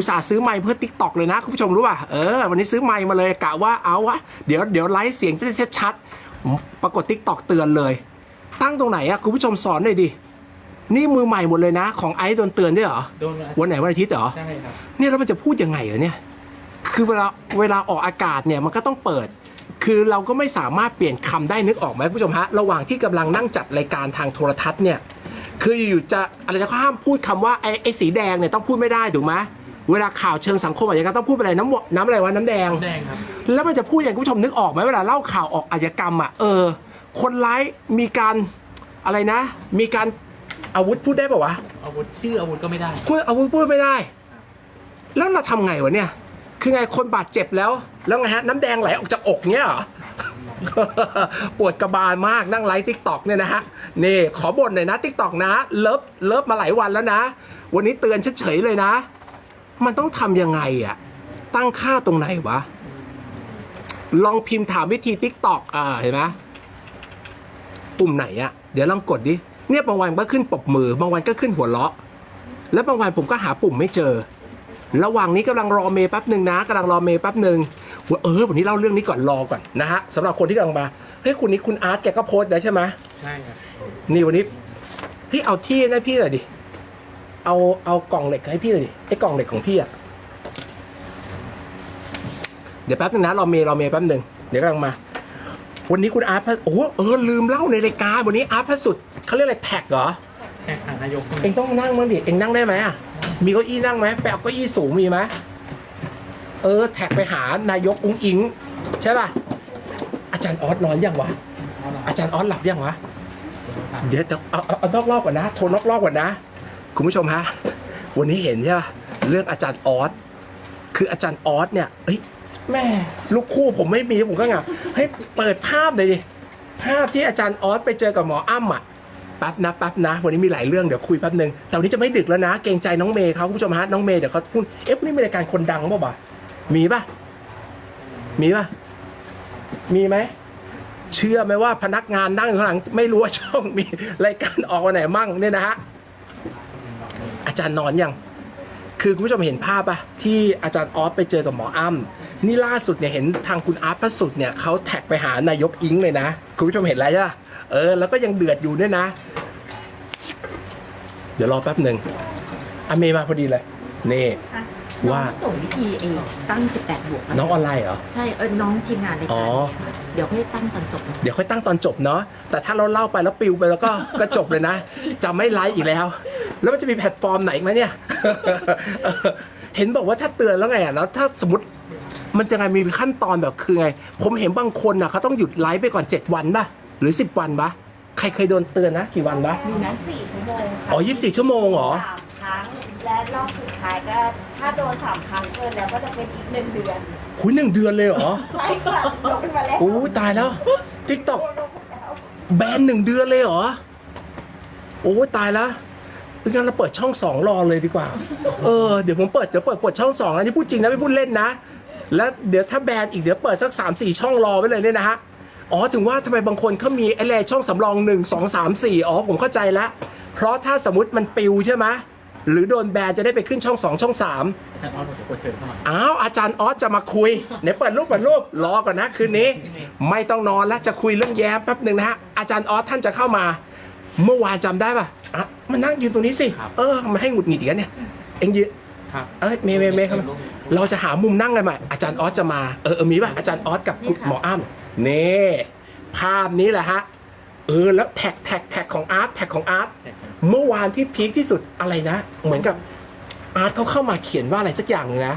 อุตส่าห์ซื้อไมค์เพื่อติ๊กตอกเลยนะคุณผู้ชมรู้ป่ะ เออ วันนี้ซื้อไมค์มาเลยกะว่าเอาวะ เดี๋ยวเดี๋ยวไลฟ์เสียงจะได้ชัดๆปรากฏติ๊กตอกเตือนเลย ตั้งตรงไหนอะคุณผู้ชมสอนหน่อยดิ นี่มือใหม่หมดเลยนะ ของไอซ์โดนเตือนด้วยเหรอ โดนมาวันไหนวันอาทิตย์เหรอ ใช่ครับ เนี่ยแล้วมันจะพูดยังไงเหรอเนี่ย คือเวลาเวลาออกอากาศเนี่ยมันก็ต้องเปิด คือเราก็ไม่สามารถเปลี่ยนคำได้นึกออกไหมคุณผู้ชมฮะ ระหว่างที่กำลังนั่งจัดรายการทางโทรทัศน์เนี่ย คืออยู่ๆจะอะไรนะเขาห้ามพูดคำว่าไอ้ไอ้สีแดงเนี่ยต้องพูดไม่ได้ถูกไหม เวลาข่าวเชิงสังคมอะไรก็ต้องพูดอะไรน้ำวน้ำอะไรวะน้ำแดง แดงครับ แล้วมันจะพูดอย่างคุณผู้ชมนึกออกไหมเวลาเล่าข่าวออกอาชญากรรมอะเออ คนร้ายมีการอะไรนะ มีการอาวุธพูดได้ป่าวะอาวุธชื่ออาวุธก็ไม่ได้ พูดอาวุธพูดไม่ได้ แล้วเราทำไงวะเนี่ย คือไงคนบาดเจ็บแล้ว แล้วไงฮะน้ำแดงไหลออกจากอกเนี่ยเหรอ ปวดกระบาลมากนั่งไลฟ์ทิกตอกเนี่ยนะฮะนี่ขอบ่นหน่อยนะทิกตอกนะ เลิฟเลิฟมาหลายวันแล้วนะ วันนี้เตือนเฉยๆเลยนะ มันต้องทำยังไงอะตั้งค่าตรงไหนวะ ลองพิมพ์ถามวิธีทิกตอกอ่าเห็นไหมปุ่มไหนอะเดี๋ยวลองกดดิ เนี่ยบางวันก็ขึ้นปรบมือบางวันก็ขึ้นหัวเราะ แล้วบางวันผมก็หาปุ่มไม่เจอ ระหว่างนี้กำลังรอเมย์แป๊บหนึ่งนะกำลังรอเมย์แป๊บหนึ่งว่าเออวันนี้เล่าเรื่องนี้ก่อนรอก่อนนะฮะสำหรับคนที่กำลังมาเฮ้ยคุณนี้คุณอาร์ตแกก็โพสต์แล้วใช่ไหมใช่ครับนี่วันนี้พี่เอาที่ให้พี่หน่อยดิ เอาเอากล่องเหล็กให้พี่หน่อยดิไอ้กล่องเหล็กของพี่อะเดี๋ยวแป๊บหนึงนะรอเมย์รอเมย์แป๊บหนึ่งเดี๋ยวกำลังมา วันนี้คุณอาร์ตพระโอ้โหเออลืมเล่าในรายการวันนี้อาร์ตพระสุดเขาเรียกอะไรแท็กเหรอแข่งขันนายกเองต้องนั่งมั้งดิเองนั่งได้ไหมอะมีเก้าอี้นั่งไหมไปเอาเก้าอี้สูงมีไหมเออ แท็กไปหานายกอุ้งอิง ใช่ป่ะ อาจารย์ออสนอนยังวะ อาจารย์ออสหลับยังวะ เดี๋ยวแต่เอาเอาเอานอกรอบก่อนนะโทรนอกรอบก่อนนะ คุณผู้ชมฮะ วันนี้เห็นใช่ป่ะเรื่องอาจารย์ออส คืออาจารย์ออสเนี่ยเอ้ยแม่ลูกคู่ผมไม่มีผมก็เหงาเฮ้ยเปิดภาพเลยดิ ภาพที่อาจารย์ออสไปเจอกับหมออ้ำอะแป๊บนะแป๊บนะ วันนี้มีหลายเรื่องเดี๋ยวคุยแป๊บหนึ่งแต่วันนี้จะไม่ดึกแล้วนะ เกรงใจน้องเมย์เขาคุณผู้ชมฮะ น้องเมย์เดี๋ยวเขาพูด เอ๊ะพรุ่งนี้มีรายการคนดังป่ะบ่ะมีป่ะ มีป่ะ มีไหม เชื่อไหมว่าพนักงานนั่งอยู่ข้างหลัง ไม่รู้ว่าช่องมีรายการออกวันไหนมั่งเนี่ยนะฮะ อาจารย์นอนยัง คือคุณผู้ชมเห็นภาพปะที่อาจารย์ออสไปเจอกับหมออ้ำนี่ล่าสุดเนี่ยเห็นทางคุณอาร์ตพระสุดเนี่ยเขาแท็กไปหานายกอิงเลยนะ คุณผู้ชมเห็นอะไรใช่ปะเออ แล้วก็ยังเดือดอยู่ด้วยนะ เดี๋ยวรอแป๊บหนึ่งอเมย์มาพอดีเลยนี่ค่ะว่า น้องส่งวิธีเองตั้ง 18 บวกะน้องออนไลน์เหรอ ใช่เออน้องทีมงานรายอ๋กาอรเนี่ยค่ะ เดี๋ยวค่อยตั้งตอนจบนะเดี๋ยวค่อยตั้งตอนจบเนาะแต่ถ้าเราเล่าไปแล้วปิวไปแล้วก็ ก็จบเลยนะ จะไม่ไลฟ์อีกแล้ว แล้วมันจะมีแพลตฟอร์มไหนอีกไหมเนี่ยเออเห็นบอกว่าถ้าเตือนแล้วไงอะแล้วถ้าสมมติมันจะไงมีขั้นตอนแบบคือไง ผมเห็นบางคนอะเขาต้องหยุดไลฟ์ไปก่อน 7 วันป่ะหรือ 10 วันป่ะใครเคยโดนเตือนนะกี่วันป่ะมีนั้นสี่ชั่วโมงค่ะอ๋อ24 ชั่วโมงเหรอ สามครั้งและรอบสุดท้ายก็ ถ้าโดนสามครั้งเกินแล้วก็จะเป็นอีกหนึ่งเดือน หุยหนึ่งเดือนเลยเหรอใช่ค่ะโดนมาแล้วโอ้ตายแล้วทิกตอกแบนหนึ่งเดือนเลยเหรอ โอ้ตายแล้วงั้นเราเปิดช่องสองรอเลยดีกว่า เออเดี๋ยวผมเปิดเดี๋ยวเปิดเปิดช่องสองนะนี่พูดจริงนะไม่พูดเล่นนะ แล้วเดี๋ยวถ้าแบนอีกเดี๋ยวเปิดสักสามสี่ช่องรอไว้เลยเนี่ยนะฮะอ๋อถึงว่าทำไมบางคนเขามีไอ้แลช่องสำรองหนึ่งสองสามสี่อ๋อผมเข้าใจแล้วเพราะถ้าสมมติมันปิวใช่ไหม หรือโดนแบนจะได้ไปขึ้นช่องสองช่องสามอาจารย์ออสบอกเดี๋ยวกดเชิญเข้ามาอ้าวอาจารย์ออสจะมาคุยไหนเปิดรูปเปิดรูปรอก่อนนะคืนนี้ ไม่ต้องนอนแล้วจะคุยเรื่องแย้มแป๊บหนึ่งนะฮะอาจารย์ออสท่านจะเข้ามา เมื่อวานจำได้ป่ะอะมานั่งยืนตรงนี้สิเออมาให้หงุดหงิดอีกแล้วเนี่ยเอ็งยืน ครับ เอ้ยเมย์เมย์เมย์เข้ามาเราจะหามุมนั่งกันใหม่อาจารย์ออสจะมา เออเออมีป่ะอาจารย์ออสกับคุณหมออ้ำนี่ภาพนี้แหละฮะ เออแล้วแท็กแท็กแท็กของอาร์ตแท็กของอาร์ตแท็กของเมื่อวานที่พีคที่สุดอะไรนะ เหมือนกับอาร์ตเขาเข้ามาเขียนว่าอะไรสักอย่างหนึงนะ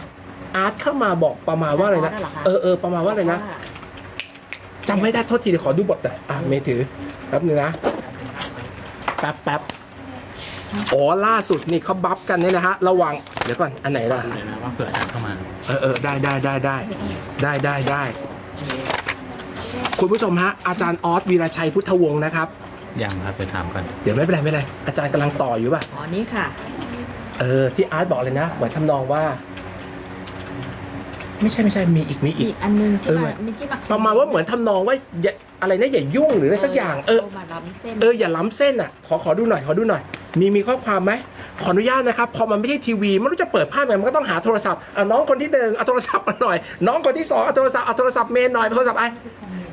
อาร์ตเข้ามาบอกประมาณว่าอะไรนะอาร์ตเหรอคะเออเออประมาณว่าอะไรนะจำไม่ได้โทษทีเดี๋ยวขอดูบทหน่อยอะเมย์ถือแป๊บนึงนะแป๊บแป๊บอ๋อล่าสุดนี่เขาบัฟกันเนี่ยนะฮะ ระวัง เดี๋ยวก่อน อันไหนล่ะเดี๋ยวนะว่าเผื่ออาจารย์เข้ามา เออเออได้ได้ได้ได้ได้ได้ได้ คุณผู้ชมฮะอาจารย์ออสวีรชัยพุทธวงศ์นะครับ ยังครับไปถามก่อนเดี๋ยวไม่เป็นไรไม่เป็นไรอาจารย์กำลังต่ออยู่ป่ะอ๋อนี่ค่ะ เออที่อาร์ตบอกเลยนะเหมือนทำนองว่า ไม่ใช่ไม่ใช่มีอีกมีอีอีก กอันนึงเอที่อ มาที่มาประมาณว่าเหมือนทำนองว่าอย่าอะไรนะอย่ายุ่งหรืออะไรสักอย่างเออ มาล้ำเส้นเอออย่าล้ำเส้นอะขอขอดูหน่อยขอดูหน่อย มีมีข้อความไหมขออนุญาตนะครับพอมันไม่ใช่ทีวีไม่รู้จะเปิดภาพไงมันก็ต้องหาโทรศัพท์อะน้องคนที่หนึ่งเอาโทรศัพท์มาหน่อย น้องคนที่สองเอาโทรศัพท์เอาโทรศัพท์เมนหน่อยโทรศัพท์ไอ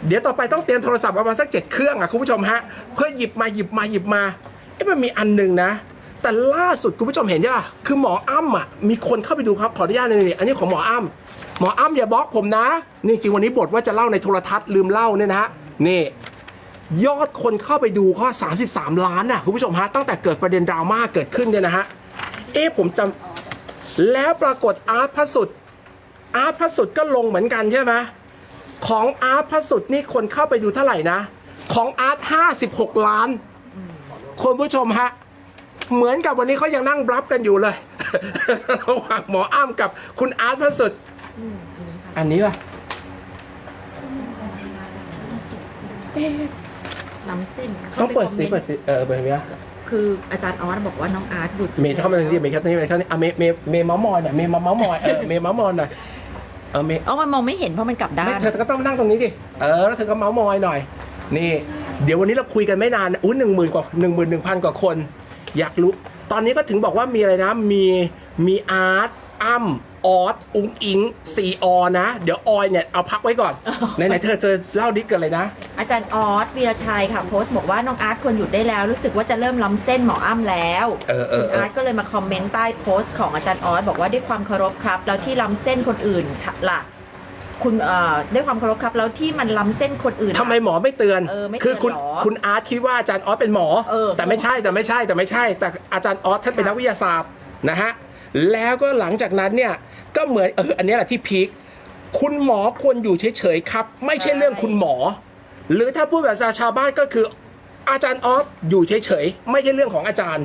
เดี๋ยวต่อไปต้องเตรียมโทรศัพท์ประมาณสักเจ็ดเครื่องอะคุณผู้ชมฮะเพื่อหยิบมาหยิบมาหยิบมาเอ๊ะมันมีอันหนึ่งนะ แต่ล่าสุดคุณผู้ชมเห็นใช่ป่ะคือหมออ้ำอะมีคนเข้าไปดูครับขออนุญาตนี่นี่อันนี้ของหมออ้ำหมออ้ำอย่าบล็อกผมนะ นี่จริงวันนี้บทว่าจะเล่าในโทรทัศน์ลืมเล่าเนี่ยนะฮะนี่ยอดคนเข้าไปดูก็33 ล้านน่ะคุณผู้ชมฮะตั้งแต่เกิดประเด็นดราม่าเกิดขึ้นเนี่ยนะฮะเอ๊ะผมจำแล้วปรากฏอาร์ตพระสุดอาร์ตพระสุดก็ลงเหมือนกันใช่ไหม ของอาร์ตพระสุดนี่คนเข้าไปดูเท่าไหร่นะ ของอาร์ต56ล้านคุณผู้ชมฮะ เหมือนกับวันนี้เขายังนั่งบลับกันอยู่เลย ระหว่างหมออ้ำกับคุณอาร์ตพระสุด อันนี้ป่ะล้ำเส้นต้องเปิดข้าสิไคเปิอมดมนต์สิเออเปิดไหมคืออาจารย์ออสบอกว่าน้องอาร์ตหยุดเมย์เข้ามาตรงนี้เมย์เข้าตรงนี้เมย์เข้าตรงนี้อะเมย์เมย์เมย์เมาส์มอยหน่อยเมย์มาเมาส์มอยเออเมย์เมาส์มอยหน่อย เออเมย์เอ้ามันมองไม่เห็นเพราะมันกลับด้าไม่น เธอก็ต้องนั่งตรงนี้ดิ เออ แล้วเธอก็เมาส์มอยหน่อย นี่ เดี๋ยววันนี้เราคุยกันไม่นานนะอุ้ยหนึ่งหมื่นกว่าหนึ่งหมื่นหนึ่งพันกว่าคน อยากรู้ ตอนนี้ก็ถึงบอกว่ามีอะไรนะ มี มีอาร์ต อ้ำออสอุ้งอิงซีออนะ เดี๋ยวออยเนี่ยเอาพักไว้ก่อน ไหนๆเธอเธอเล่าดิเกิดอะไรนะ อาจารย์ออสวีรชัยค่ะโพสต์บอกว่าน้องอาร์ตควรหยุดได้แล้ว รู้สึกว่าจะเริ่มล้ำเส้นหมออ้ำแล้วเออเออคุณเอออาร์ตก็เลยมาคอมเมนต์ใต้โพสต์ของอาจารย์ออสบอกว่าด้วยความเคารพครับ แล้วที่ล้ำเส้นคนอื่นค่ะล่ะคุณเอ่อด้วยความเคารพครับแล้วที่มันล้ำเส้นคนอื่น ทำไมหมอไม่เตือน เออไม่เตือนคือคุณหรอคุณอาร์ตคิดว่าอาจารย์ออสเป็นหมอ เออแต่ไม่ใช่แต่ไม่ใช่แต่ไม่ใช่ แต่อาจารย์ออสท่านเป็นนักวิทยาศาสตร์นะฮะ แล้วก็หลังจากนั้นเนี่ยก็เหมือนเอออันนี้แหละที่พีคคุณหมอควรอยู่เฉยๆครับ ไม่ใช่เรื่องคุณหมอ หรือถ้าพูดแบบชาวบ้านก็คือ อาจารย์ออสอยู่เฉยๆไม่ใช่เรื่องของอาจารย์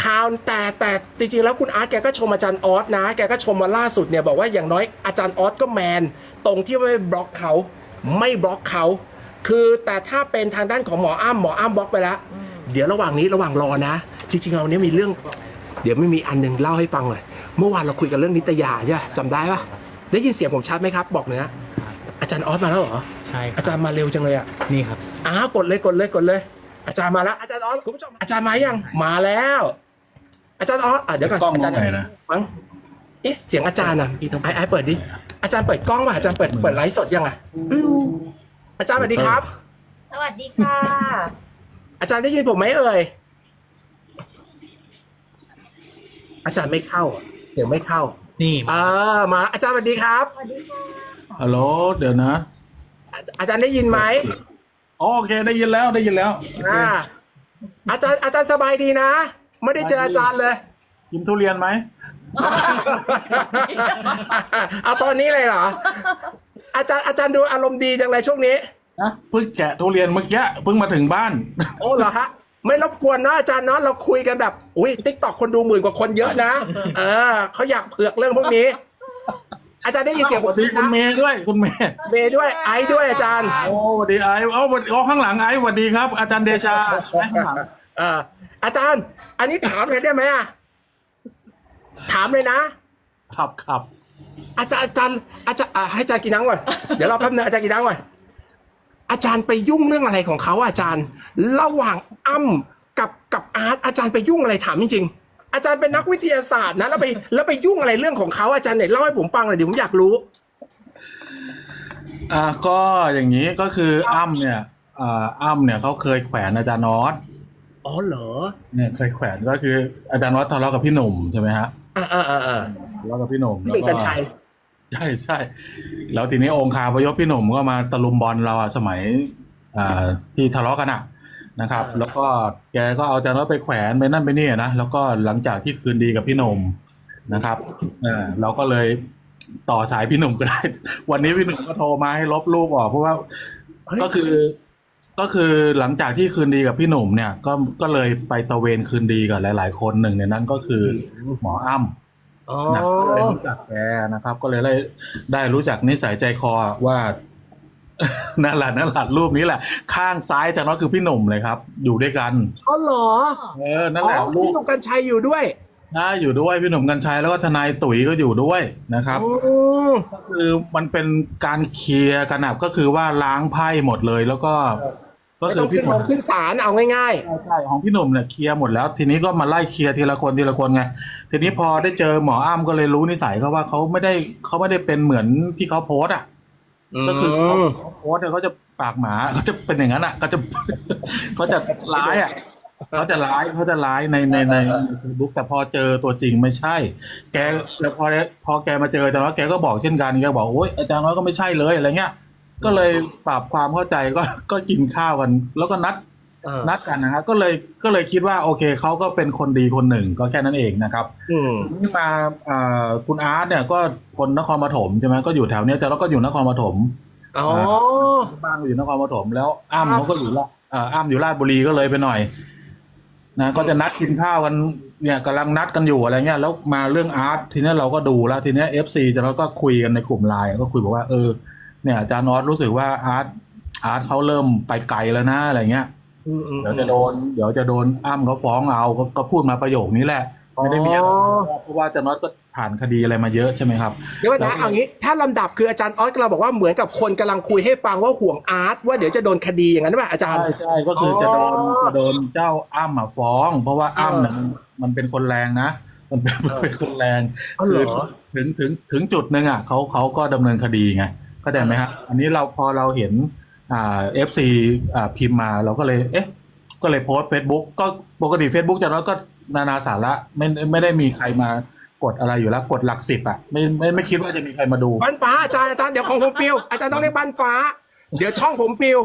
ข่าวแต่แต่จริงๆแล้วคุณอาร์ตแกก็ชมอาจารย์ออสนะ แกก็ชมมาล่าสุดเนี่ยบอกว่าอย่างน้อยอาจารย์ออสก็แมน ตรงที่ไม่บล็อกเขาไม่บล็อกเขา คือแต่ถ้าเป็นทางด้านของหมออ้ำหมออ้ำบล็อกไปแล้ว เดี๋ยวระหว่างนี้ระหว่างรอนะ จริงๆเราเนี้ยมีเรื่อง เดี๋ยวไม่มีอันหนึงเล่าให้ฟังเลยเมื่อวานเราคุยกันเรื่องนิตยาใช่ไหมจำได้ปะได้ยินเสียงผมชัดไหมครับ บอกหน่อยนะอาจารย์ออสมาแล้วเหรอใช่คอารับจารย์มาเร็วจังเลยอะนี่ครับอ้าวกดเลยกดเลยกดเลย อาจารย์มาแล้วอาจารย์ออสคุณผู้ชมอาจารย์มายังมาแล้ว อาจารย์ออสอะเดี๋ยวก่อนกล้องอาจารย์มองไงนะฟังเอ๊ะเสียงอาจารย์อะพี่ต้องไอ้ไอ้เปิดดิอาจารย์เปิดกล้องป่ะอาจารย์เปิดเปิดไลฟ์สดยังอะอาจารย์สวัสดีครับ สวัสดีค่ะ อาจารย์ได้ยินผมไหมเอ่ย อาจารย์ไม่เข้าอะเสียงไม่เข้านี่เออมาอาจารย์สวัสดีครับ ฮัลโหลเดี๋ยวนะอาอาจารย์ได้ยินไหมอ๋อโอเคได้ยินแล้วได้ยินแล้วอ่าอาจารย์อาจารย์สบายดีนะ ไม่ได้เจออาจารย์เลย กินทุเรียนไหมเอาตอนนี้เลยเหรอ อาจารย์อาจารย์ดูอารมณ์ดีจังเลยช่วงนี้ นะเพิ่งแกะทุเรียนเมื่อกี้เพิ่งมาถึงบ้าน โอ้เหรอฮะ ไม่รบกวนนะอาจารย์เนาะเราคุยกันแบบ อุ้ยติ๊กตอกคนดูหมื่นกว่าคนเยอะนะเออเขาอยากเผือกเรื่องพวกนี้ อาจารย์ได้ยินเสียงสผวัมสดีชัดคุณนะเมย์ด้วยคุณเมย์เมย์ด้วยไอซ์ด้วยอาจารย์โอ้สวัสดีไอ้เอาสวัสดีอ๋อข้างหลังไอ้สวัสดีครับ อาจารย์เดชาไอ้ข้างหลังเอออาจารย์ อันนี้ถามเลยได้ไหมอะถามเลยนะ ขับขับอาจารย์อาจารย์อาจารย์อะให้อาจารย์กินน้ำก่อนเดี๋ยวรอแป๊บนึงอาจารย์กินน้ำก่อนอาจารย์ไปยุ่งเรื่องอะไรของเขาอาจารย์ ระหว่างอ้ำ กับกับอาร์ตอาจารย์ไปยุ่งอะไรถามจริงๆอาจารย์เป็นนักวิทยาศาสตร์นะแล้วไปแล้วไปยุ่งอะไรเรื่องของเขาอาจารย์ไหนเล่าให้ผมฟังหน่อยดิผมอยากรู้อ่าก็อย่างนี้ก็คืออ้ำเนี่ยอ่าอ้ำเนี่ยเขาเคยแขวนอาจารย์นอตอ๋อเหรอเนี่ยเคยแขวนก็คืออาจารย์นอตทะเลาะกับพี่หนุ่มใช่ไหมฮะอ่าอ่าอ่าอ่าทะเลาะกับพี่หนุ่มพี่หนึ่งกัญชัยใช่ใช่แล้วทีนี้องคาพยพพี่หนุ่มก็มาตะลุมบอลเราอะสมัย อ่าที่ทะเลาะกันอะ นะครับ แล้วก็แกก็เอาอาจารย์นอตไปแขวนไปนั่นไปนี่นะแล้วก็หลังจากที่คืนดีกับพี่หนุ่มนะครับเออเราก็เลยต่อสายพี่หนุ่มก็ได้ วันนี้พี่หนุ่มก็โทรมาให้ลบรูปออกเพราะว่าเฮ้ยก็คือก็คือหลังจากที่คืนดีกับพี่หนุ่มเนี่ย ก็ก็เลยไปตะเวนคืนดีกับหลาย ๆ คนหนึ่งในนั้นก็คือหมออ้ำอ๋อนะก็เลยรู้จักแกนะครับ ก็เลยได้ได้รู้จักนิสัยใจคอว่า นั่นแหละนั่นแหละรูปนี้แหละ ข้างซ้ายแต่น้อยคือพี่หนุ่มเลยครับ อยู่ด้วยกันอ๋อเหรอเออนั่นอ๋แหละอรูพี่ปหนุ่มกัญชัยอยู่ด้วยนะอยู่ด้วยพี่หนุ่มกัญชัยแล้วก็ทนายตุ๋ยก็อยู่ด้วยนะครับ อืมก็คือมันเป็นการเคลียร์กันนะก็คือว่าล้างไพ่หมดเลย แล้วก็ ก็ไม่คืต้อองพี่ขึ้นหลนุ่มงขึ้นศาลเอาง่ายใช่ใช่ของพี่หนุ่มเนี่ยเคลียร์หมดแล้ว ทีนี้ก็มาไล่เคลียร์ทีละคนทีละคนไงทีนี้พอได้เจอหมออ้ำก็เลยรู้นิสัยเขาว่าเขาไม่ได้เขาไม่ได้เป็นเหมือนที่เขาโพสต์อะๆ ก็คือเขามเขาโพสต์เนี่ยเขาจะปากหมาเขาจะเป็นอย่างนั้นอะเขาจะเขาจะร้ายอะเขาจะร้ายเขาจะร้ายในในในเฟซบุ๊กแต่พอเจอตัวจริงไม่ใช่ แกแล้วพอพอแกมาเจอแต่ว่าแกก็บอกเช่นกันแกบอกโอ้ยอาจารย์น้อยก็ไม่ใช่เลยอะไรเงี้ย ก็เลยปรับความเข้าใจก็ก็กินข้าวกัน แล้วก็นัดเออ นัดกันนะครับก็เลยก็เลยคิดว่าโอเคเขาก็เป็นคนดีคนหนึ่งก็แค่นั้นเองนะครับอืมนี่มาอ่าคุณอาร์ตเนี่ยก็คนนครปฐมใช่ไหมก็อยู่แถวเนี้ยแต่เราก็อยู่นครปฐมอ๋อบ้านก็อยู่นครปฐมแล้วอ้ำครับเขาก็อยู่ละอ่าอ้ำอยู่ราชบุรีก็เลยไปหน่อยนะก็จะนัดกินข้าวกันเนี่ยกำลังนัดกันอยู่อะไรเงี้ยแล้วมาเรื่องอาร์ตทีเนี้ยเราก็ดูแล้วทีเนี้ยเอฟซีจะเราก็คุยกันในกลุ่มไลน์ก็คุยบอกว่าเออเนี่ยอาจารย์นอตรู้สึกว่าอาร์ตอาร์ตเขาเริ่มไปไกลแล้วนะอะไรเงี้ยอืมอืม เดี๋ยวจะโดน เดี๋ยวจะโดนอ้ำเขาฟ้องเอาก็ก็พูดมาประโยคนี้แหละ ไม่ได้มีอะไรอ๋อเพราะว่าอาจารย์น็อตก็ผ่านคดีอะไรมาเยอะใช่ไหมครับเดี๋ยวก่อนนะเอางี้ถ้าลำดับคืออาจารย์ออสกำลังบอกว่าเหมือนกับคนกำลังคุยให้ฟังว่าห่วงอาร์ตว่าเดี๋ยวจะโดนคดีอย่างนั้นป่ะอาจารย์ ใช่ใช่ก็คือจะโดนอ๋อจะโดนเจ้าอ้ำอะฟ้อง เพราะว่าอ้ำเนี่ยเออมันมันเป็นคนแรงนะ มันเป็นมันเป็นคนแรงอ๋อเหรอถึงถึงถึงจุดหนึ่งอะเขาเขาก็ดำเนินคดีไงเข้าใจไหมฮะอันนี้เราพอเราเห็นอ่า เอฟซีอ่าพิมพ์มาเราก็เลย เอ๊ะ ก็เลยโพสเฟซบุ๊กก็ปกติ Facebook จะน้อยก็นานาสาระไม่ไม่ได้มีใครมากดอะไรอยู่แล้วกดหลักสิบอะไม่ไม่ไม่คิดว่าจะมีใครมาดูบ้านฟ้าอาจารย์อาจารย์เดี๋ยวของผมปิวอาจารย์ต้องเรียกบ้านฟ้า เดี๋ยวช่องผมปิว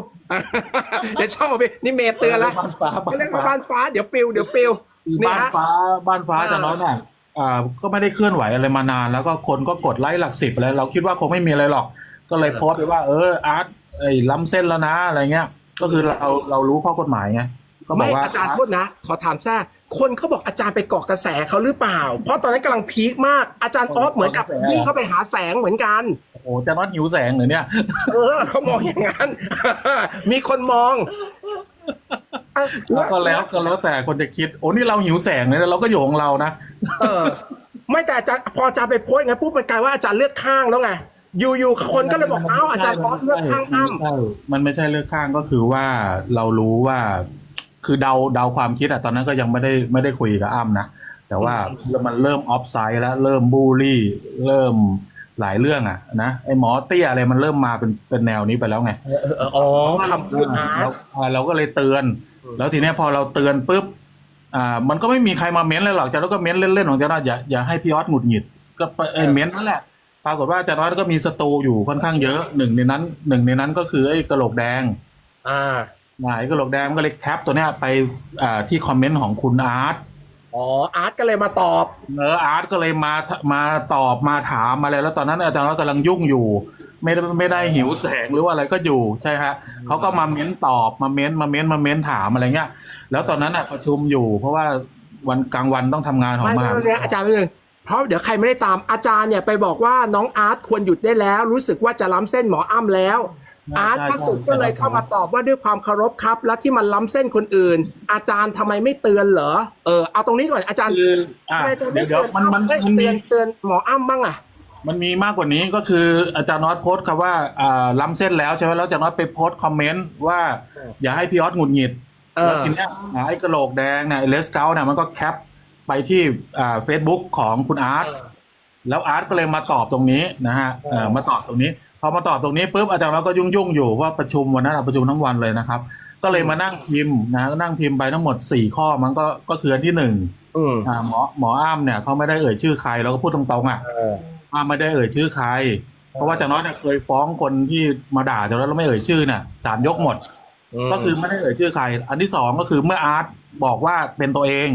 เดี๋ยวช่องผมปิวนี่เมย์เตือนแล้วบ้านฟ้าบ้านฟ้าเรียกว่าบ้านฟ้าเดี๋ยวปิวเดี๋ยวปิวเนี่ยบ้านฮะฟ้าบ้านฟ้าเออจะน้อยเนี่ยอ่าก็ไม่ได้เคลื่อนไหวอะไรมานาน แล้วก็คนก็กดไลค์หลักสิบอะไรเราคิดว่าคงไม่มีอะไรหรอก ก็เลยโพสต์ไปว่าเอออาร์ต ไอ้ล้ำเส้นแล้วนะอะไรเงี้ย ก็คือเราเรารู้ข้อกฎหมายไงก็บอไม่กว่าอาจารย์โทษนะ ขอถามแท้คนเขาบอกอาจารย์ไปเกาะกระแสเขาหรือเปล่า เพราะตอนนั้นกำลังพีคมากอาจารย์ออฟเหมือนกับวิ่งเข้าไปหาแสงเหมือนกันโอ้โหจะน็อตหิวแสงเหรือเนี่ยเออเขามองอย่างนั้น มีคนมองอะแล้วก็แล้วก็แล้วแต่คนจะคิด โอ้นี่เราหิวแสงเลยนะเราก็อยู่ของเรานะเออ ไม่แต่อาจารย์พออาจารย์ไปโพสต์อย่างนั้นปุ๊บมันกลายว่าอาจารย์เลือกข้างแล้วไง อยู่ๆคนก็เลยบอกเอ้าอาจารย์ออสเลือกข้างอ้ำใช่มันไม่ใช่เลือกข้างก็คือว่าเรารู้ว่า คือเดาเดาความคิดอะตอนนั้นก็ยังไม่ได้ไม่ได้คุยกับอ้ำนะแต่ว่ามันเริ่มออฟไซด์แล้วเริ่มบูลลี่เริ่มหลายเรื่องอะนะไอหมอเตี้ยอะไรมันเริ่มมาเป็นเป็นแนวนี้ไปแล้วไงเออเออเอออ๋อคำพูดอาร์ตเราอ่าเราก็เลยเตือน แล้วทีเนี้ยพอเราเตือนปุ๊บอ่ามันก็ไม่มีใครมาเม้นเลยหรอกแต่เราก็เม้นเล่นๆของเจ้าหน้าอย่าอย่าให้พี่ออสหงุดหงิด ก็ไปเอ้ยเม้นนั่นแหละ ปรากฏว่าอาจารย์ออสก็มีสตูอยู่ค่อนข้างเยอะหนึ่งในนั้นหนึ่งในนั้นก็คือไอ้กระโหลกแดง อ่าหมายกระโหลกแดงก็เลยแคปตัวเนี้ยไปอ่าที่คอมเมนต์ของคุณอาร์ตอ๋ออาร์ตก็เลยมาตอบเอออาร์ตก็เลยมามาตอบมาถามอะไรแล้วตอนนั้นอาจารย์ออสกำลังยุ่งอยู่ ไม่ได้ไม่ได้หิวแสงหรือว่าอะไรก็อยู่ใช่ฮะเขาก็มาเม้นตอบมาเม้นมาเม้นมาเม้นถามอะไรเงี้ย แล้วตอนนั้นอะประชุมอยู่ เพราะว่าวันกลางวันต้องทำงานของไม่มไม่หาไม่ไม่อาจารย์ไม่เลย เพราะเดี๋ยวใครไม่ได้ตามอาจารย์เนี่ยไปบอกว่าน้องอาร์ตควรหยุดได้แล้ว รู้สึกว่าจะล้ำเส้นหมออ้ำแล้ว อาร์ตพระสุดก็เลยเข้ามาตอบว่าด้วยความเคารพครับ แล้วที่มันล้ำเส้นคนอื่น อาจารย์ทำไมไม่เตือนเหรอเออเอาตรงนี้ก่อนอาจารย์คืออะทำไมอาจารย์เดี๋ไม่ยวเดี๋ยวเตือนมันมันเอ้ยมันมีเตือนเตือนหมออ้ำบ้างอะมันมีมากกว่านี้ก็คืออาจารย์น็อตโพสต์คำว่าอ่าล้ำเส้นแล้วใช่ไหมแล้วอาจารย์น็อตไปโพสต์คอมเมนต์ว่าอย่าให้พี่ออสหงุดหงิดเอแล้วอทีเนี้ยอ่าไอ้กระโหลกแดงเนี่ยเลสเกลเนี่ยมันก็แคป ไปที่อ่าเฟซบุ๊กของคุณอาร์ตแล้วอาร์ตก็เลยมาตอบตรงนี้นะฮะเอ่อมาตอบตรงนี้ พอมาตอบตรงนี้ปุ๊บอาจารย์เราก็ยุ่งๆอยู่ว่าประชุมวันนั้นอะประชุมทั้งวันเลยนะครับ ก็เลยมานั่งพิมพ์นะนั่งพิมพ์ไปทั้งหมดสี่ข้อมันก็ก็คืออันที่หนึ่งอืมอ่าหมอหมออ้ามเนี่ยเขาไม่ได้เอ่ยชื่อใครเราก็พูดตรงๆอะเอออ้ามไม่ได้เอ่ยชื่อใคร เพราะว่าอาจารย์น้อยเนี่ยเคยฟ้องคนที่มาด่าอาจารย์น้อยแล้วไม่เอ่ยชื่อเนี่ยศาลยกหมด ก็คือไม่ได้เอ่ยชื่อใคร อันที่สองก็คือเมื่ออาร์ตบอกว่าเป็นตัวเอง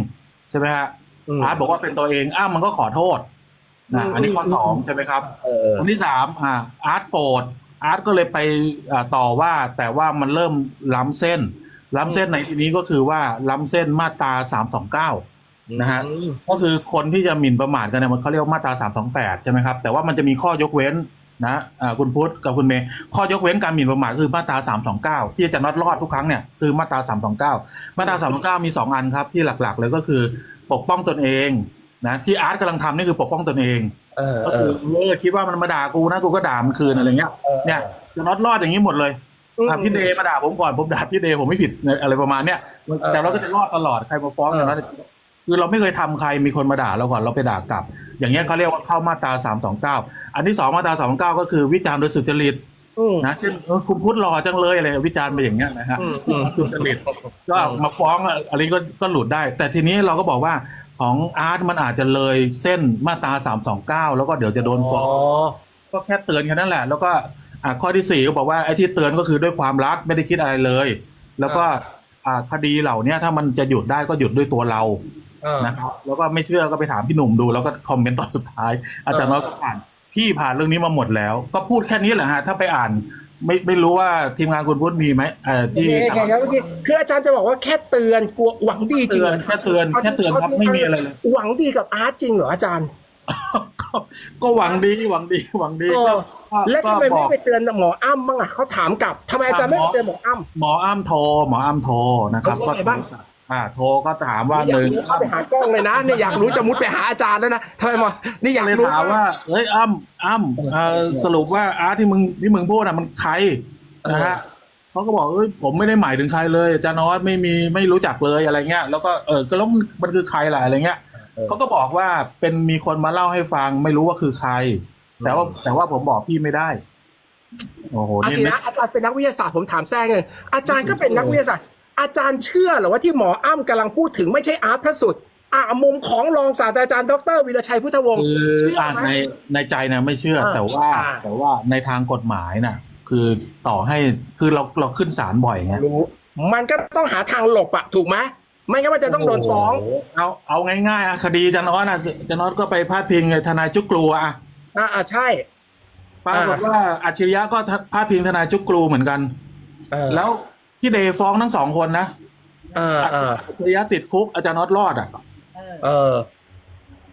ใช่ไหมฮะม อาร์ตบอกว่าเป็นตัวเองอ้ามมันก็ขอโทษนะอันนี้ข้อสองใช่ไหมครับเออคนที่สามอ่าอาร์ตโกรธอาร์ตก็เลยไปอ่าต่อว่าแต่ว่ามันเริ่มล้ำเส้น ล้ำเส้นในที่นี้ก็คือว่าล้ำเส้นมาตราสามสองเก้านะฮะก็คือคนที่จะหมิ่นประมาทกันเนี่ยมันเขาเรียกว่ามาตราสามสองแปดใช่ไหมครับแต่ว่ามันจะมีข้อยกเว้นนะอ่าคุณพุทธกับคุณเมย์ข้อยกเว้นการหมิ่นประมาทคือมาตราสามสองเก้าที่จะน็อตรอดทุกครั้งเนี่ยคือมาตราสามสองเก้ามาตราสามสองเก้ามีสองอันครับที่หลักๆเลยก็คือ ปกป้องตนเองนะที่อาร์ตกำลังทำนี่คือปกป้องตนเองเออก็เอคืออเออคิดว่ามันมาด่ากูนะกูก็ด่ามันคืนอะไรเงี้ยเออเนี่ยจะน็อตรอดอย่างนี้หมดเลยอืมอะพี่เดย์มาด่าผมก่อนผมด่าพี่เดย์ผมไม่ผิดอะไรประมาณเนี้ยเออแต่เราก็จะรอดตลอดใครมาฟ้องเอออย่างนั้นคือเราไม่เคยทำใครมีคนมาด่าเราก่อนเราไปด่ากลับ อย่างเงี้ยเขาเรียกว่าเข้ามาตราสามสองเก้าอันที่สองมาตราสองเก้าก็คือวิจารณ์โดยสุจริตอืม นะเช่นเออคุณพูดหล่อจังเลยอะไรวิจารณ์ไปอย่างเงี้ยนะฮะอืมอืมสุจริตก็มาฟ้องอะอะไรก็ก็หลุดได้ แต่ทีนี้เราก็บอกว่าของอาร์ตมันอาจจะเลยเส้นมาตราสามสองเก้าแล้วก็เดี๋ยวจะโดนฟ้องก็แค่เตือนแค่นั้นแหละ แล้วก็อ่าข้อที่สี่ก็บอกว่าไอ้ที่เตือนก็คือด้วยความรักไม่ได้คิดอะไรเลย แล้วก็อ่าคดีเหล่าเนี้ยถ้ามันจะหยุดได้ก็หยุดด้วยตัวเราเออนะครับแล้วก็ไม่เชื่อก็ไปถามพี่หนุ่มดูแล้วก็คอมเมนต์ตอนสุดท้าย อาจารย์น้อยก็ผ่าน พี่ผ่านเรื่องนี้มาหมดแล้ว ก็พูดแค่นี้แหละฮะ ถ้าไปอ่าน ไม่ไม่รู้ว่าทีมงานคุณพุทธมีไหมเอ่อที่โอเคครับเมื่อกี้คืออาจารย์จะบอกว่าแค่เตือนกลัวหวังดีจริเตืงอนหรแค่เตือนแค่เตือนครับไม่มีอะไรเลย หวังดีกับอาร์ตจริงเหรออาจารย์ก็ก็หวังดีหวังดีหวังดีเออก็แล้วก็ทำไมบไม่อกไปเตือนหมออ้ำบ้างอะเขาถามกลับทำไมอาจารย์ไม่ไปเตือนหมออ้ำหมออ้ำโทรหมออ้ำโทรนะครับ เขาว่าไงบ้าง อ่าโทรก็ถามว่านี่อหยากนึ่งรู้เข้าไปหากล้องเลยนะเนี่ยอยากรู้จะมุดไปหาอาจารย์แล้วนะทำไมหมอนี่อยากเลยรู้ถามว่าเอ้ยอ้ำอ้ำเอ่อสรุปว่าอาร์ตที่มึงที่มึงพูดอะมันใครนะฮะเขาก็บอกเอ้ยผมไม่ได้หมายถึงใครเลยอาจารย์นอตไม่มีไม่รู้จักเลยอะไรเงี้ยแล้วก็เออก็แล้วมันมันคือใครล่ะอะไรเงี้ยเขาก็บอกว่าเป็นมีคนมาเล่าให้ฟังไม่รู้ว่าคือใคร แต่ว่าแต่ว่าผมบอกพี่ไม่ได้โอ้โหอานี่จารไม่ย์อาจารย์เป็นนักวิทยาศาสตร์ผมถามแทรกเลยอาจารย์ก็เป็นนักวิทยาศาสตร์ อาจารย์เชื่อเหรอว่าที่หมออ้ำกำลังพูดถึงไม่ใช่อาร์ตพระสุดอ่ามุมของรองศาสตราจารย์ดรวีรชัยพุทธวงศ์คือเชื่ออ่านไหมในในใจนะไม่เชื่ออ่าแต่ว่าอ่าแต่ว่าในทางกฎหมายน่ะ คือต่อให้คือเราเราขึ้นศาลบ่อยไงรู้มันก็ต้องหาทางหลบอะถูกไหมไม่งั้นมันจะต้องโดนฟ้องเอาเอาง่ายๆอะคดีจันออสอะจันออสก็ไปพาดพิงทนายจุกกลูอะอ่าอ่าใช่ปรากฏว่าอัจฉริยะก็พาดพิงทนายจุกกลูเหมือนกันเออแล้ว พี่เดย์ฟ้องทั้งสองคนนะเออเอออัจฉริยะติดคุกอาจารย์นอตรอดอะเออ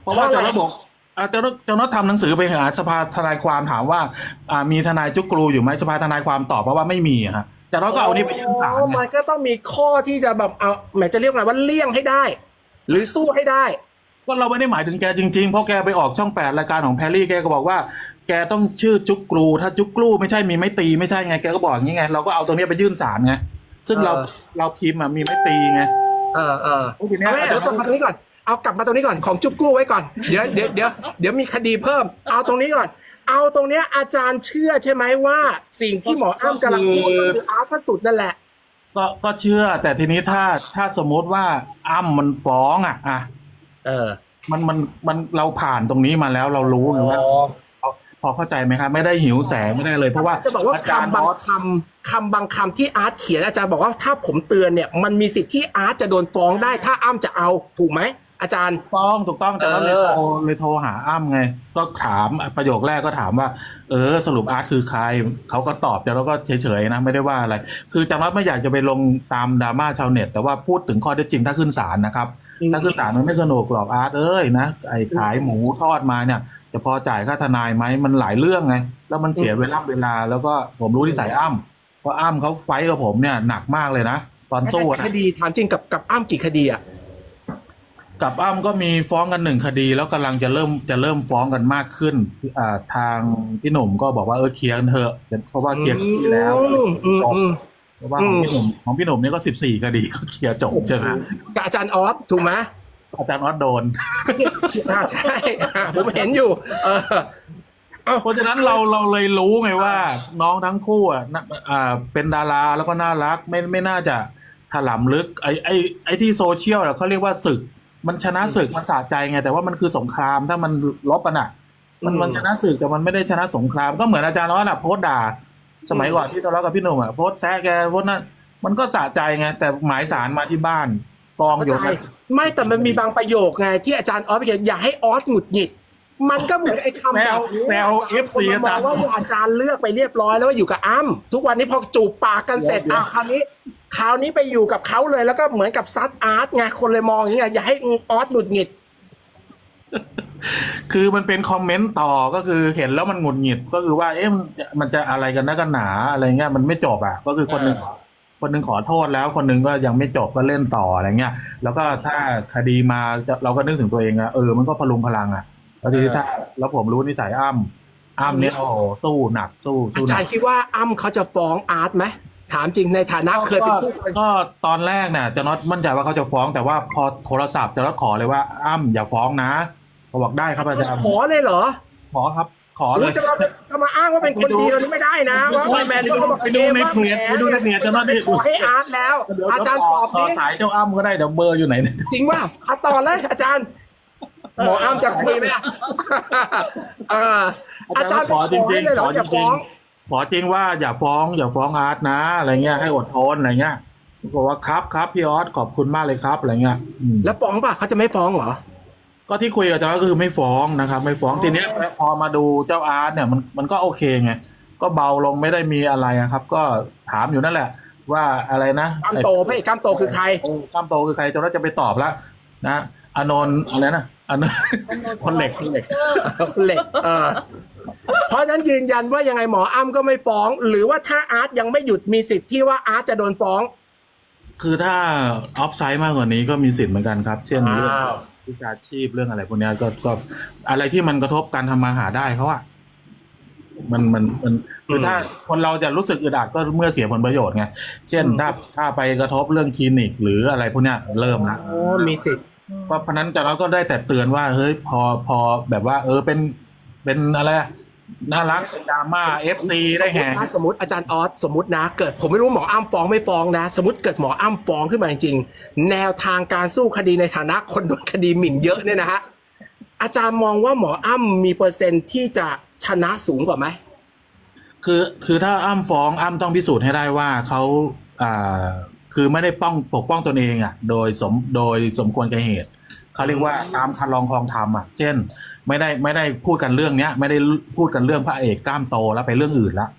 เพราะว่าเพราะอะไรอาจารย์นอตบอกอาจารย์นอตอาจารย์นอตทำหนังสือไปหาสภาทนายความถามว่า อ่ามีทนายจุกกลูอยู่ไหมสภาทนายความตอบมาว่าไม่มีอะฮะอาจารย์นอตก็เอานี่ไปยื่นศาลอ๋อไงมันก็ต้องมีข้อที่จะแบบเอาแหมจะเรียกไงว่าเลี่ยงให้ได้ หรือสู้ให้ได้ก็เราไม่ได้หมายถึงแกจริงๆ เพราะแกไปออกช่องแปดรายการของแพรรี่แกก็บอกว่า แกต้องชื่อจุกกรู ถ้าจุกกรูไม่ใช่มีไม่ตีไม่ใช่ไงแกก็บอกอย่างนี้ไงเราก็เอาตรงนี้ไปยื่นศาลไง ซึ่งเราเออเราพิมพ์อะมีไม่ตีไงเออเออโอ้ยทีเนี้ยเอาไม่เดี๋ยวกลับมาตรงนี้ก่อนเอากลับมาตรงนี้ก่อนของจุ๊บกู้ไว้ก่อนเดี๋ยวเดี๋ยวเดี๋ยวเดี๋ยวมีคดีเพิ่ม เอาตรงนี้ก่อน เอาตรงเนี้ยอาจารย์เชื่อใช่ไหมว่า สิ่งที่หมออ้ำกำลังพูดก็คืออาร์ตพระสุดนั่นแหละ ก็ก็เชื่อ แต่ทีนี้ถ้าถ้าสมมติว่าอ้ำมันฟ้องอะอะเออ มันมันมันเราผ่านตรงนี้มาแล้วเรารู้ไงว่า พอเข้าใจไหมครับไม่ได้หิวแสงไม่ได้เลยเพราะว่าจะบอกว่าจารย์คำบางออสคำคำบางคำที่อาร์ตเขียนอาจารย์บอกว่าถ้าผมเตือนเนี่ยมันมีสิทธิ์ที่อาร์ตจะโดนฟ้องได้ ถ้าอ้ำจะเอาถูกไหมอาจารย์ต้องถูกต้องแต่ว่าเลยเออโทรเลยโทรหาอ้ำไง ก็ถามประโยคแรกก็ถามว่า เออ สรุปอาร์ตคือใครเขาก็ตอบแต่เราก็เฉยๆนะไม่ได้ว่าอะไร คือจำว่าไม่อยากจะไปลงตามดราม่าชาวเน็ต แต่ว่าพูดถึงข้อเท็จจริงถ้าขึ้นศาลนะครับถ้าขึ้นศาลมันไม่สนุกหรอกอาร์ตเอ้ยนะไอ้ขายหมูทอดมาเนี่ย จะพอจ่ายค่าทนายไหมมันหลายเรื่องไง แล้วมันเสียเวลาเวลา แล้วก็ผมรู้นิสัยอ้ำเพราะอ้ำเขาไฟท์กับผมเนี่ยหนักมากเลยนะตอนสู้อะคดีถามจริงกับกับอ้ำกี่คดีอะกับอ้ำก็มีฟ้องกันหนึ่งคดี แล้วกำลังจะเริ่มจะเริ่มฟ้องกันมากขึ้นอ่าทางพี่หนุ่มก็บอกว่าเออเคลียร์กันเถอะเพราะว่าเคลียร์คดีแล้วอืมอืมอืมเพราะว่าของพี่หนุ่มของพี่หนุ่มเนี่ยก็สิบสี่คดีก็เคลียร์จบใช่ไหมกับอาจารย์ออสถูกไหม อาจารย์ออสโดนอ่าใช่อ่าผมเห็นอยู่เออเอาเพราะฉะนั้นเราเราเลยรู้ไงว่า น้องทั้งคู่อะน่ะอ่าเป็นดาราแล้วก็น่ารักไม่ไม่น่าจะถลำลึกไอ้ไอ้ไอ้ที่โซเชียลอะเขาเรียกว่าศึก มันชนะศึกมันสะใจไง แต่ว่ามันคือสงครามถ้ามันลบกันอะ มันมันชนะศึกแต่มันไม่ได้ชนะสงคราม ก็เหมือนอาจารย์น้อยน่ะโพสต์ด่า สมัยก่อนที่ทะเลาะกับพี่หนุ่มอะโพสต์แซะแกโพสต์นั่นมันก็สะใจไงแต่หมายสารมาที่บ้านกองอยู่เข้าใจ ไม่แต่มันมีบางประโยคไงที่อาจารย์ออสไปเขียนอย่าให้ออสหงุดหงิด มันก็เหมือนไอ้คำแซแบวบนี้แซวอาจารย์ FC คนมามองว่าอาจารย์อาจารย์เลือกไปเรียบร้อยแล้วว่าอยู่กับอ้ำทุกวันนี้พอจูบปากกันเสร็จเดี๋ยวอะคราวนี้คราวนี้ไปอยู่กับเขาเลยแล้วก็เหมือนกับซัดอาร์ตไงคนเลยมองอย่างเงี้ยอย่าให้ออสหงุดหงิด คือมันเป็นคอมเมนต์ต่อก็คือเห็นแล้วมันหงุดหงิดก็คือว่าเอ๊ะมันมันจะอะไรกันนักกันหนาอะไรเงี้ยมันไม่จบอะก็คือคนหนึ่งเออ คนหนึ่งขอโทษแล้วคนหนึ่งก็ยังไม่จบก็เล่นต่ออะไรเงี้ยแล้วก็ถ้าคดีมาจะเราก็นึกถึงตัวเองอะเออมันก็พลุงพลังอะแล้วทีนี้ถ้าแล้วผมรู้นิสัยอ้ำอ้ำเนี่ยโอ้โหสู้หนักสู้อาสู้หจานัรกย์คิดว่าอ้ำเขาจะฟ้องอาร์ตไหมถามจริงในฐานะเคยเป็นคู่กรณีก็ตอนแรกเนี่ยจะน็อตมั่นใจว่าเขาจะฟ้องแต่ว่าพอโทรศัพท์จะน็อตขอเลยว่าอ้ำอย่าฟ้องนะเขาบอกได้ครับอาจารย์ขอเลยเหรอขอครับ ขอเลรู้ยจะมาจะมาอ้างว่าเป็นคนดีเรานี่ไม่ได้นะว่าไอแมนก็บอกไปดูในเพจไปดูในเพจจะมาเป็นขอให้อาร์ตแล้ว เดี๋ยวอาจารย์ตอบต่อดิสายเจ้าอ้ำก็ได้เดี๋ยวเบอร์อยู่ไหนเนี่ยจริงว่าเอาต่อเลยอาจารย์หมออ้ำจะคุยไหมอะเอออาจารย์ขอจริงให้เลยๆเหรขอออย่าจริฟ้งองๆขอจริงว่าอย่าฟ้องอย่าฟ้องอาร์ตนะอะไรเงี้ยให้อดทนอะไรเงี้ยบอกว่าครับครับพี่ออสขอบคุณมากเลยครับอะไรเงี้ยอืมแล้วฟ้องป่ะเขาจะไม่ฟ้องเหรอ ก็ที่คุยกับอาจารย์ก็คือไม่ฟ้องนะครับ ไม่ฟ้องทีเนี้ยพอมาดูเจ้าอาร์ตเนี่ยมันมันก็โอเคไงก็เบาลงไม่ได้มีอะไรอะครับ ก็ถามอยู่นั่นแหละ ว่าอะไรนะกล้ามโตพระเอกกล้ามโตคือใครเออกล้ามโตคือใครจะว่าจะไปตอบละนะอานนท์อะไรนะอานนท์คนเหล็กคนเหล็กเหล็กเออเพราะฉะนั้นยืนยันว่ายังไงหมออ้ำก็ไม่ฟ้อง หรือว่าถ้าอาร์ตยังไม่หยุดมีสิทธิ์ที่ว่าอาร์ตจะโดนฟ้อง คือถ้าออฟไซด์มากกว่านี้ก็มีสิทธิ์เหมือนกันครับ เช่นเรื่องอ้า ววิชาชีพเรื่องอะไรพวกเนี้ยก็ก็อะไรที่มันกระทบการทำมาหาได้เขาอะมันมันมันคือถ้าคนเราจะรู้สึกอึดอัดก็เมื่อเสียผลประโยชน์ไงเช่นถ้าถ้าไปกระทบเรื่องคลินิกหรืออะไรพวกเนี้ยเริ่มละโอ้มีสิทธิ์เพราะฉะนั้นจากนั้นก็ได้แต่เตือนว่าเฮ้ยพอพอแบบว่า เออเป็นเป็นอะไรอะ น่ารักดราม่าเอฟซีได้แฮงถ้าสมมติอาจารย์ออสสมมตินะ เกิดผมไม่รู้หมออ้ำฟ้องไม่ฟ้องนะ สมมติเกิดหมออ้ำฟ้องขึ้นมาจริงๆแนวทางการสู้คดีในฐานะคนโดนคดีหมิ่นเยอะเนี่ยนะฮะอาจารย์มองว่าหมออ้ำมีเปอร์เซ็นต์ที่จะชนะสูงกว่าไหมคือคือถ้าอ้ำฟ้องอ้ำต้องพิสูจน์ให้ได้ว่าเขาอ่าคือไม่ได้ป้องปกป้องตนเองอะ โดยสมโดยสมควรแก่เหตุ เขาเรียกว่าตามคันลองคลองธรรมอะ เช่น ไม่ได้ไม่ได้พูดกันเรื่องเนี้ย ไม่ได้พูดกันเรื่องพระเอกกล้ามโตแล้วไปเรื่องอื่นละ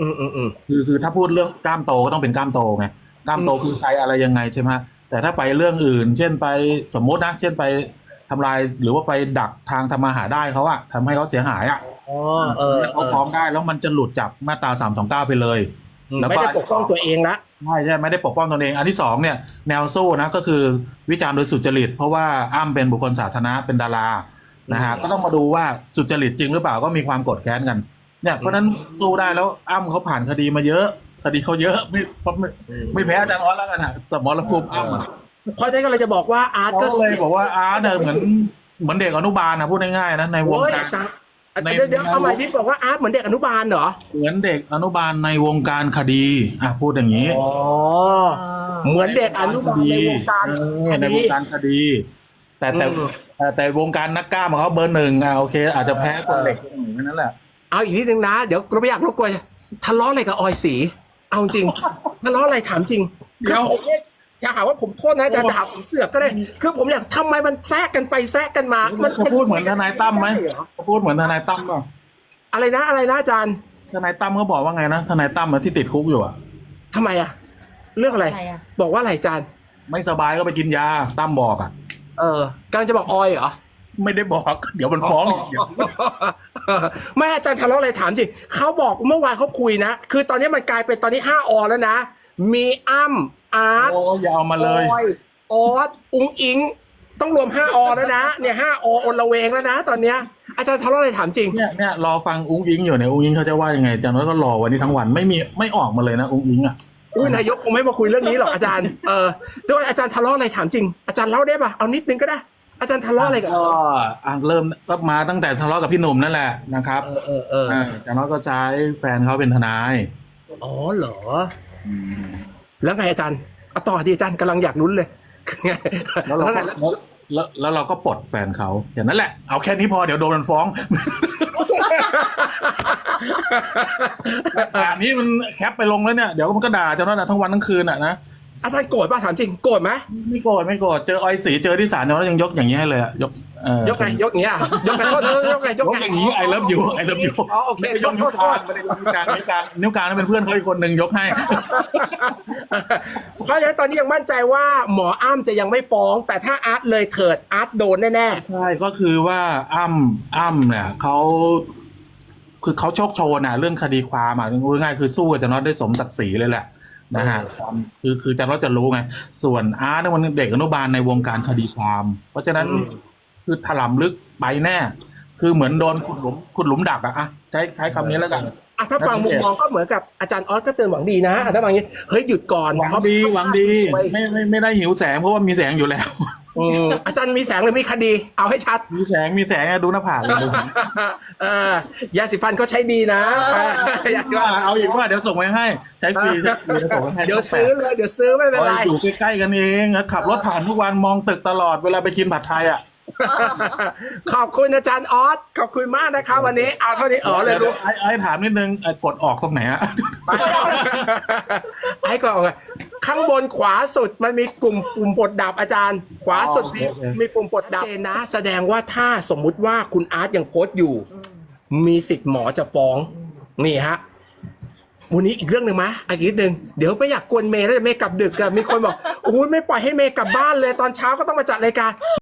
อืมอืมอืมคือคือถ้าพูดเรื่องกล้ามโตก็ต้องเป็นกล้ามโตไงกล้ามโตอืมคือใครอะไรยังไงใช่ไหมแต่ถ้าไปเรื่องอื่น เช่นไปสมมตินะ เช่นไปทำลายหรือว่าไปดักทางทำมาหาได้เขาอะทำให้เขาเสียหายอะอ๋อเออเอเขาอฟ้องได้แล้วมันจะหลุดจากมาตราสามสองเก้าไปเลยแล้วก็ ไม่ได้ปกป้องตัวเองละใช่ใช่ไม่ได้ปกป้องตนเอง อันที่สองเนี่ยแนวสู้นะก็คือวิจารณ์โดยสุจริต เพราะว่าอ้ำเป็นบุคคลสาธารณะเป็นดารานะฮะก็ต้องมาดูว่าสุจริตจริงหรือเปล่าก็มีความโกดแค้นกันเนี่ยเพราะฉะนั้นสู้ได้แล้วอ้ำเขาผ่านคดีมาเยอะคดีเขาเยอะไม่ไม่ไม่แพ้อาจารย์ออสแล้วกันอะสมรภูมิอ้ำอะเพราะฉะนั้นก็เลยจะบอกว่าอาร์ตก็ก็เลยบอกว่าอาร์ตเนี่ยเหมือนเหมือนเด็กอนุบาลนะพูดง่ายๆนะในวงโอ้ยการอาจารย์ ในเดี๋ยวเดี๋ยวเอาใหม่ที่บอกว่าอาร์ตเหมือนเด็กอนุบาลเหรอ เหมือนเด็กอนุบาลในวงการคดีอะพูดอย่างนี้อ๋อ เหมือนเด็กอนุบาลในวงการเอคอในดีวงการคดี แต่แต่อืมแต่แต่วงการนักกล้ามของเขาเบอร์หนึ่งอะโอเค อาจจะแพ้คนเด็กคนหนึ่งแค่นั้นแหละ เอาอีกนิดนึงนะ เดี๋ยวเราไม่อยากรบกวนทะเลาะอะไรกับออยสี เอาจริง ทะเลาะอะไรถามจริงคือผมเนี่ย จะหาว่าผมโทษนะอาจารย์จะหาผมเสือกก็ได้ คือผมอยากทำไมมันแทรกกันไปแทรกกันมา มันเขาพูดเหมือนทนายตั้มไหมด้เรอเขาพูดเหมือนทนายตั้มป่ะอะไรนะอะไรนะอาจารย์ทนายตั้มเขาบอกว่าไงนะทนายตั้มอะที่ติดคุกอยู่อะทำไมอะเรื่องอะไรอะไรอะบอกว่าอะไรอาจารย์ ไม่สบายก็ไปกินยาตั้มบอกอะ เออกำลังจะบอกออยเหรอไม่ได้บอก เดี๋ยวมันฟ้องเดี๋ยวไม่อาจารย์ทะเลาะอะไรถามจริงเขาบอกเมื่อวานเขาคุยนะ คือตอนนี้มันกลายเป็นตอนนี้ห้าอแล้วนะ มีอ้ำ อาร์ตโอ้อย่าเอามาเลยออยออสอุงอิง ต้องรวมห้าอแล้วนะ เนี่ยห้าออนละเวงแล้วนะ ตอนเนี้ยอาจารย์ทะเลาะอะไรถามจริง เนี่ยเนี่ยรอฟังอุ้งอิงอยู่เนี่ยอุ้งอิงเขาจะว่ายังไงจากนั้นก็รอวันนี้ทั้งวันไม่มีไม่ออกมาเลยนะอุ้งอิงอะอุ้ยนายกคงไม่มาคุยเรื่องนี้หรอกอาจารย์ เออด้วยอาจารย์ทะเลาะอะไรถามจริง อาจารย์เล่าได้ปะเอานิดนึงก็ได้ อาจารย์ทะเลาะอะไรกับก็อะเริ่มก็มาตั้งแต่ทะเลาะกับพี่หนุ่มนั่นแหละนะครับเออเออเอออ่าจากนั้นก็ใช้แฟนเขาเป็นทนาย อ๋อเหรอ แล้วไงอาจารย์เอาต่อดีอาจารย์กำลังอยากลุ้นเลยไงแล้วเราแล้วไงก็แล้วแล้วแล้วเราก็ปลดแฟนเขาอย่างนั้นแหละ เอาแค่นี้พอเดี๋ยวโดนมันฟ้องอันนี้มันแคปไปลงแล้วเนี่ย เดี๋ยวมันก็ด่าเจ้าหน้าที่ทั้งวันทั้งคืนอะนะ อาจารย์โกรธป่ะถามจริงโกรธไหมไม่โกรธไม่โกรธเจอออยสีเจอที่ศาลเจ้าหน้าที่ยังยกอย่างนี้ให้เลยอะยกเอ่อยกไงยกอย่างเงี้ยยกไงโทษยกไงยยกกไงอย่างนี้ไอเลิฟยูไอเลิฟยูอ๋อโอเคไม่ได้ยกนิ้วกลางไม่ได้ยกนิ้วกลางนิ้วกลางนิ้วกลางนั่นเป็นเพื่อนเขาอีกคนหนึ่งยกให้เพราะฉะนั้นตอนนี้ยังมั่นใจว่าหมออ้ำจะยังไม่ฟ้อง แต่ถ้าอาร์ตเลยเถิดอาร์ตโดนแน่ใช่ก็คือว่าอ้ำอ้ำเนี่ยเขาคือเขาโชคโชนอะเรื่องคดีความอะพูดง่ายๆคือสู้กับจานอตได้สมศักดิ์ศรีเลยแหละ นะฮะความคือคือจานอตจะรู้ไง ส่วนอาร์ตเนี่ยมันเด็กอนุบาลในวงการคดีความ เพราะฉะนั้นคือถล่มลึกไปแน่ คือเหมือนโดนขุดหลุมขุดหลุมดักอะอะใช้ใช้คำนี้แล้วกันอะถ้าฟังมุมมองก็เหมือนกับอาจารย์ออสก็เตือนหวังดีนะอะถ้าฟังอย่างนี้เฮ้ยหยุดก่อนหวังเพราะดีหวังดีสวยไม่ไม่ไม่ได้หิวแสงเพราะว่ามีแสงอยู่แล้ว อืมอาจารย์มีแสงหรือมีคดี เอาให้ชัด มีแสงมีแสงอะดูหน้าผากเลยดูเออยาสีฟันเขาใช้ดีนะเออยาสีฟันเอาอีกว่าเดี๋ยวส่งไปให้ ใช้ฟรีใช้ฟรีเดี๋ยวส่งไปให้เดี๋ยวซื้อเลยเดี๋ยวซื้อไม่เป็นไรอยู่ใกล้ๆกันเองขับรถผ่านทุกวันมองตึกตลอดเวลาไปกินผัดไทยอะ ขอบคุณอาจารย์ออสขอบคุณมากนะครับ วันนี้เอาเท่านี้อ๋อเลยรู้ไอ้ไอ้ถามนิดนึงไอ้กดออกตรงไหนอะไอ้ก่อนข้างบนขวาสุดมันมีกลุ่มปุ่มปลดดับอาจารย์ ขวาสุดมีมีปุ่มปลดดับเจนนะ แสดงว่าถ้าสมมุติว่าคุณอาร์ตยังโพสต์อยู่ มีสิทธิ์หมอจะฟ้อง นี่ฮะวันนี้อีกเรื่องหนึ่งมะอีกนิดนึงเดี๋ยวไม่อยากกวนเมย์แล้วเดี๋ยวเมย์กลับดึกอะมีคนบอกโอ้ยไม่ปล่อยให้เมย์กลับบ้านเลยตอนเช้าก็ต้องมาจัดรายการ